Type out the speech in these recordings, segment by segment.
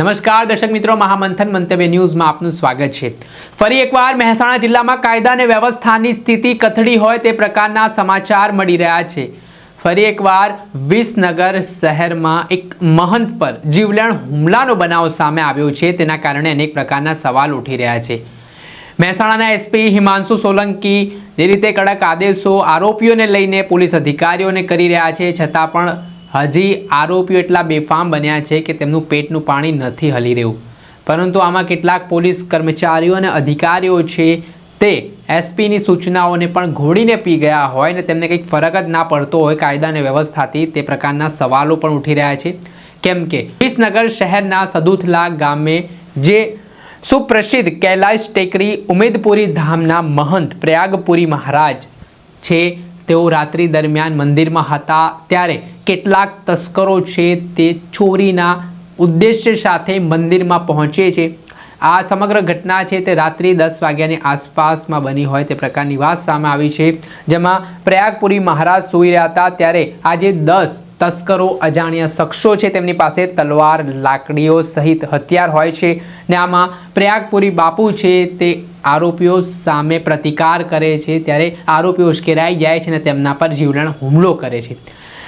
નમસ્કાર, દર્શક મિત્રો. મહામંથન મંતવ્ય ન્યૂઝમાં આપનું સ્વાગત છે. ફરી એકવાર મહેસાણા જિલ્લામાં કાયદા અને વ્યવસ્થાની સ્થિતિ કથળી હોય તે પ્રકારના સમાચાર મળી રહ્યા છે. ફરી એકવાર વિસનગર શહેરમાં એક મહંત પર જીવલેણ હુમલાનો બનાવ સામે આવ્યો છે. તેના કારણે અનેક પ્રકારના સવાલ ઉઠી રહ્યા છે. મહેસાણાના એસપી હિમાંશુ સોલંકી જે રીતે કડક આદેશો, આરોપીઓને લઈને પોલીસ અધિકારીઓને કરી રહ્યા છે, છતાં પણ હજી આરોપીઓ એટલા બેફામ બન્યા છે કે તેમનું પેટનું પાણી નથી હલી રહ્યું. પરંતુ આમાં કેટલાક પોલીસ કર્મચારીઓ અને અધિકારીઓ છે તે એસપીની સૂચનાઓને પણ ઘોડીને પી ગયા હોય ને તેમને કંઈક ફરક જ ના પડતો હોય કાયદા અને વ્યવસ્થાથી તે પ્રકારના સવાલો પણ ઉઠી રહ્યા છે. કેમ કે વિસનગર શહેરના સદુથલા ગામે જે સુપ્રસિદ્ધ કૈલાશ ટેકરી ઉમેદપુરી ધામના મહંત પ્રયાગપુરી મહારાજ છે, તેઓ રાત્રિ દરમિયાન મંદિરમાં હતા ત્યારે કેટલાક તસ્કરો છે તે ચોરીના ઉદ્દેશ્ય સાથે મંદિરમાં પહોંચે છે. આ સમગ્ર ઘટના છે તે રાત્રિ દસ વાગ્યાની આસપાસમાં બની હોય તે પ્રકારની વાત સામે આવી છે, જેમાં પ્રયાગપુરી મહારાજ સૂઈ રહ્યા હતા ત્યારે આજે દસ તસ્કરો, અજાણ્યા શખ્સો છે તેમની પાસે તલવાર, લાકડીઓ સહિત હથિયાર હોય છે ને આમાં પ્રયાગપુરી બાપુ છે તે આરોપીઓ સામે પ્રતિકાર કરે છે. ત્યારે આરોપીઓ ઉશ્કેરાઈ જાય છે અને તેમના પર જીવલેણ હુમલો કરે છે.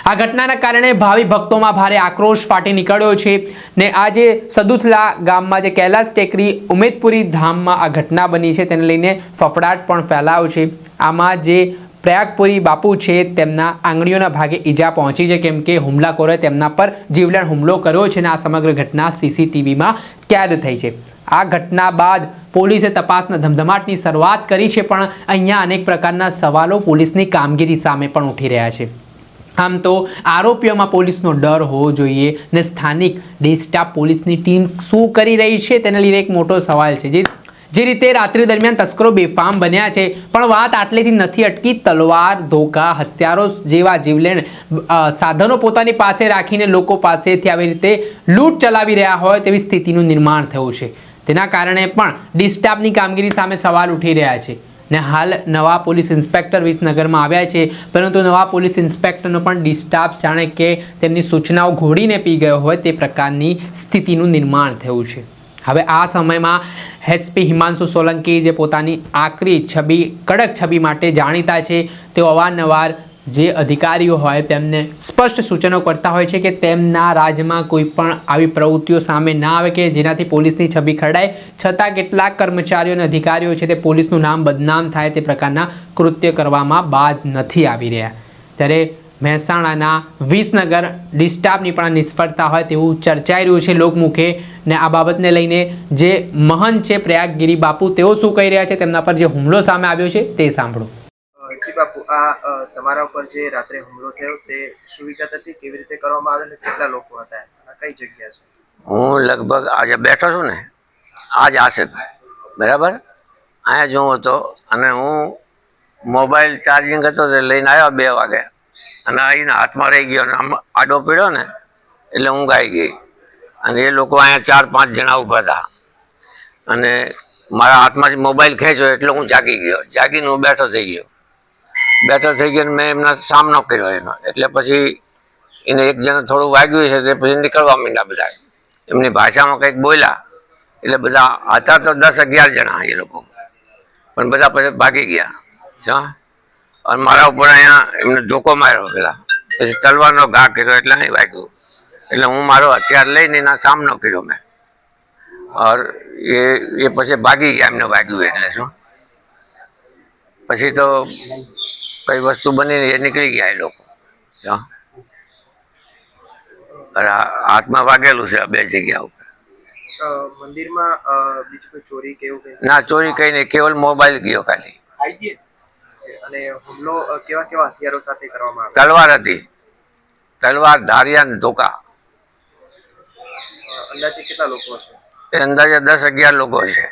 આ ઘટનાના કારણે ભાવિ ભક્તોમાં ભારે આક્રોશ ફાટી નીકળ્યો છે ને આજે સદુથલા ગામમાં જે કૈલાસ ટેકરી ઉમેદપુરી ધામમાં આ ઘટના બની છે તેને લઈને ફફડાટ પણ ફેલાયો છે. આમાં જે પ્રયાગપુરી બાપુ છે તેમના આંગળીઓના ભાગે ઈજા પહોંચી છે કેમ કે હુમલાખોરે તેમના પર જીવલેણ હુમલો કર્યો છે અને આ સમગ્ર ઘટના સીસીટીવીમાં કેદ થઈ છે. આ ઘટના બાદ પોલીસે તપાસના ધમધમાટની શરૂઆત કરી છે પણ અહીંયા અનેક પ્રકારના સવાલો પોલીસની કામગીરી સામે પણ ઉઠી રહ્યા છે. આમ તો આરોપીઓમાં પોલીસનો ડર હોવો જોઈએ ને સ્થાનિક ડિસ્ટાફ પોલીસની ટીમ શું કરી રહી છે તેને લીધે એક મોટો સવાલ છે. જે જે રીતે રાત્રિ દરમિયાન તસ્કરો બેફામ બન્યા છે, પણ વાત આટલેથી નથી અટકી. તલવાર, ધોકા હથિયારો જેવા જીવલેણ સાધનો પોતાની પાસે રાખીને લોકો પાસેથી આવી રીતે લૂંટ ચલાવી રહ્યા હોય તેવી સ્થિતિનું નિર્માણ થયું છે. તેના કારણે પણ ડિસ્ટાફની કામગીરી સામે સવાલ ઉઠી રહ્યા છે. ને હાલ નવા પોલીસ ઇન્સ્પેક્ટર વિસનગરમાં આવ્યા છે. પરંતુ નવા પોલીસ ઇન્સ્પેક્ટરનો પણ ડિસ્ટાફ જાણે કે તેમની સૂચનાઓ ઘોડીને પી ગયો હોય તે પ્રકારની સ્થિતિનું નિર્માણ થયું છે. હવે આ સમયમાં એસપી હિમાંશુ સોલંકી જે પોતાની આકરી છબી, કડક છબી માટે જાણીતા છે, તેઓ અવારનવાર જે અધિકારીઓ હોય તેમને સ્પષ્ટ સૂચનો કરતા હોય છે કે તેમના રાજ્યમાં કોઈ પણ આવી પ્રવૃત્તિઓ સામે ના આવે કે જેનાથી પોલીસની છબી ખરડાય. છતાં કેટલાક કર્મચારીઓ અને અધિકારીઓ છે તે પોલીસનું નામ બદનામ થાય તે પ્રકારના કૃત્ય કરવામાં બાજ નથી આવી રહ્યા. ત્યારે મહેસાણાના વિસનગર ડિસ્ટાફની પણ નિષ્ફળતા હોય તેવું ચર્ચાઈ રહ્યું છે લોકમુખે. ને આ બાબતને લઈને જે મહંત છે પ્રયાગગીરી બાપુ, તેઓ શું કહી રહ્યા છે તેમના પર જે હુમલો સામે આવ્યો છે તે સાંભળો. જી બાપુ આ તમારા ઉપર જે રાત્રે હુમલો થયો તે શું વિગત હતી કેવી રીતે કરવામાં આવે અને કેટલા લોકો હતા? આ કઈ જગ્યા છે? હું લગભગ આજે બેઠો છું ને, આજ આશે બરાબર? અહીંયા જ હતો અને હું મોબાઈલ ચાર્જિંગ હતો તે લઈને આવ્યો બે વાગે. અને આવીને હાથમાં રહી ગયો અને આમ આડો પીડ્યો ને, એટલે હું ગાઈ ગઈ. અને એ લોકો અહીંયા ચાર પાંચ જણા ઊભા હતા. અને મારા હાથમાંથી મોબાઈલ ખેંચ્યો એટલે હું જાગી ગયો. જાગીને હું બેઠો થઈ ગયો. બેઠો થઈ ગયો મેં એમના સામનો કર્યો એનો. એટલે પછી એને એક જણ થોડું વાગ્યું છે તે પછી નીકળવા માંડ્યા બધા. એમની ભાષામાં કંઈક બોલ્યા. એટલે બધા હતા તો દસ અગિયાર જણા એ લોકો. પણ બધા પછી ભાગી ગયા. છે અને મારા ઉપર અહીંયા એમને ધોકો માર્યો પેલા. પછી તલવારનો ઘા કર્યો એટલે નહીં વાગ્યું. એટલે હું મારો હથિયાર લઈને એના સામનો કર્યો મેં. ઓર એ એ પછી ભાગી ગયા એમને વાગ્યું એટલે શું? પછી તો કઈ વસ્તુ બની એ નીકળી ગયા એ લોકો. હાથમાં વાગેલું છે આ બે જગ્યા ઉપર. મંદિરમાં બીજું ચોરી ના ચોરી કઈ નહીં કેવલ મોબાઈલ ગયો ખાલી? અને હુમલો કેવા કેવા હથિયારો સાથે કરવામાં આવ્યો? તલવાર હતી. તલવાર ધારિયા ને ધોકા. અંદાજે કેટલા લોકો છે એ અંદાજે દસ અગિયાર લોકો છે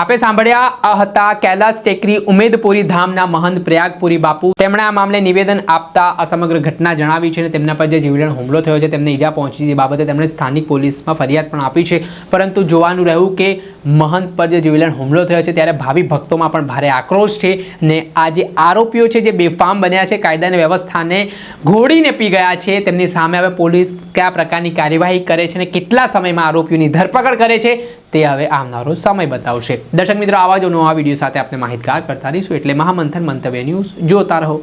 આપે સાંભળ્યા આ હતા કૈલાસ ટેકરી ઉમેદપુરી ધામના મહંત પ્રયાગપુરી બાપુ. તેમણે આ મામલે નિવેદન આપતા આ સમગ્ર ઘટના જણાવી છે અને તેમના પર જે જીવલેણ હુમલો થયો છે, તેમને ઈજા પહોંચી છે બાબતે તેમણે સ્થાનિક પોલીસમાં ફરિયાદ પણ આપી છે. પરંતુ જોવાનું રહ્યું કે મહંત પર જે જીવલેણ હુમલો થયો છે ત્યારે ભાવિ ભક્તોમાં પણ ભારે આક્રોશ છે ને આ જે આરોપીઓ છે જે બેફામ બન્યા છે કાયદાની વ્યવસ્થાને ઘોડીને પી ગયા છે, તેમની સામે હવે પોલીસ કયા પ્રકારની કાર્યવાહી કરે છે અને કેટલા સમયમાં આરોપીઓની ધરપકડ કરે છે તે હવે આવનારો સમય બતાવશે. દર્શક મિત્રો, આવા જ નવા વીડિયો સાથે આપણે માહિતગાર કરતા રહીશું. એટલે મહામંથન મંતવ્ય ન્યૂઝ જોતા રહો.